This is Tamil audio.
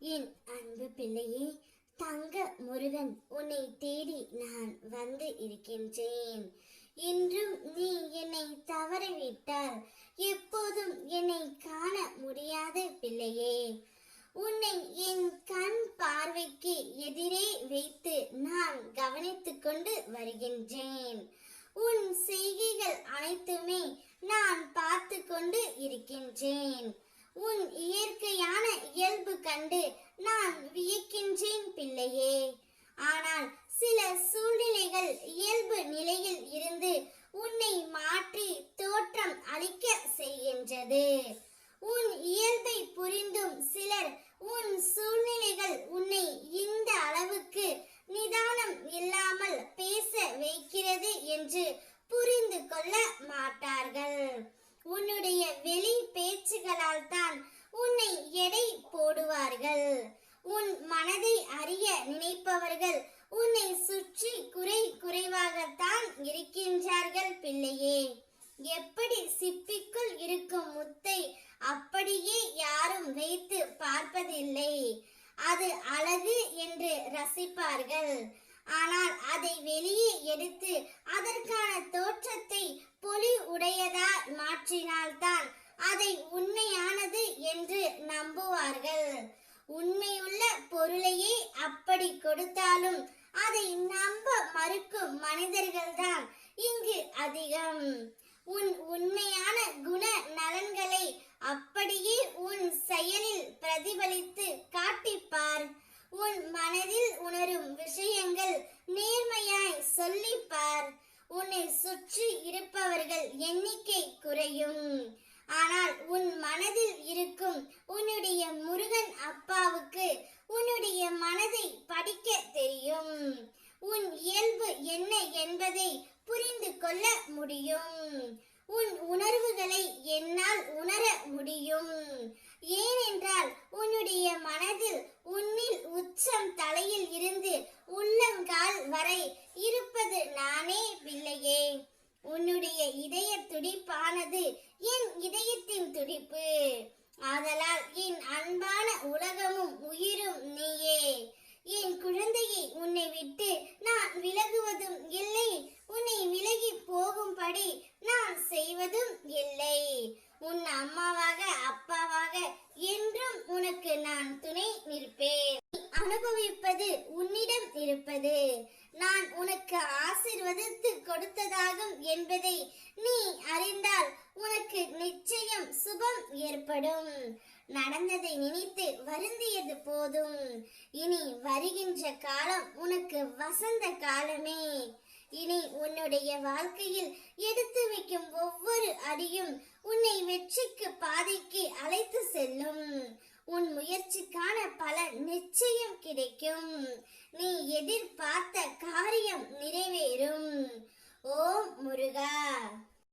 என் அன்பு பிள்ளையே தங்க முருகன் உன்னை தேடி நான் வந்து இருக்கின்றேன். இன்றும் நீ என்னை தவறவிட்டால் எப்போதும் என்னை காண முடியாத பிள்ளையே. உன்னை என் கண் பார்வைக்கு எதிரே வைத்து நான் கவனித்துக் கொண்டு வருகின்றேன். உன் செய்கைகள் அனைத்துமே நான் பார்த்து கொண்டு இருக்கின்றேன் உன் இயற்கையான இயல்பு கண்டு நான் வியக்கின்றேன் ஆனால் சில சூழ்நிலைகள் இயல்பு நிலையில் இருந்து உன்னை மாற்றி தோற்றம் அளிக்க செய்கின்றது. உன் இயல்பை புரிந்தும் சிலர் உன் சூழ்நிலைகள் உன்னை இந்த அளவுக்கு நிதானம் இல்லாமல் பேச வைக்கிறது என்று புரிந்து கொள்ள மாட்டார்கள். உன்னுடைய வெளி பேச்சுகளால் தான் உன்னை எடை போடுவார்கள். உன் மனதை அறிய நினைப்பவர்கள் உன்னை சுற்றி குறை குறைவாகத்தான் இருக்கின்றார்கள் பிள்ளையே. எப்படி சிப்பிக்குள் இருக்கும் முத்தை அப்படியே யாரும் வைத்து பார்ப்பதில்லை. அது அழகு என்று ரசிப்பார்கள். ஆனால் அதை வெளியே எடுத்து அதற்கான தோற்றத்தை பொலி உடையதா மாற்றினால்தான் அதை உண்மையானது என்று நம்புவார்கள். உண்மை அப்படி கொடுத்தாலும் அதை நம்ப மறுக்கும் மனிதர்கள்தான். இங்கு அதிகம். உன் உண்மையான குண நலன்களை அப்படியே உன் செயலில் பிரதிபலித்து காட்டிப்பார். உன் மனதில் உணரும் விஷயங்கள் நேர்மையாய் சொல்லிப்பார். உன்னை சுற்றி இருப்பவர்கள் எண்ணிக்கை குறையும். ஆனால் உன் மனதில் இருக்கும் உன்னுடைய முருகன் அப்பாவுக்கு படிக்க தெரியும். உன் இயல்பு என்ன என்பதை புரிந்து கொள்ள முடியும். உன் உணர்வுகளை என்னால் உணர முடியும். ஏனென்றால் உன்னுடைய மனதில் உன்னில் உச்சம் தலையில் இருந்து உள்ளங்கால் வரை இருப்பது நானே பிள்ளையே உன்னுடைய இதய துடிப்பானது என் இதயத்தின் துடிப்பு. ஆதலால் என் அன்பான உலகமும் உயிரும் நீயே. என் குழந்தையை உன்னை விட்டு நான் விலகுவதும் இல்லை. உன்னை விலகி போகும்படி நான் செய்வதும் இல்லை உன் அம்மாவாக அப்பாவாக என்றும் உனக்கு நான் துணை நிற்பேன் நீ அனுபவிப்பது உன்னிடம் இருப்பது. நான் உனக்கு ஆசிர்வதித்து கொடுத்ததாகும் என்பதை நீ அறிந்தால் உனக்கு நிச்சயம் சுபம் ஏற்படும். நடந்ததை நினைத்து வருந்தியது போதும். இனி வருகின்ற காலம் உனக்கு வசந்த காலமே. இனி உன்னுடைய வாழ்க்கையில் எடுத்து வைக்கும் ஒவ்வொரு அடியும் உன்னை வெற்றிக்கு பாதைக்கு அழைத்து செல்லும். உன் முயற்சிக்கான பல நிச்சய கிடைக்கும். நீ எதிர்பார்த்த காரியம் நிறைவேறும். ஓம் முருகா.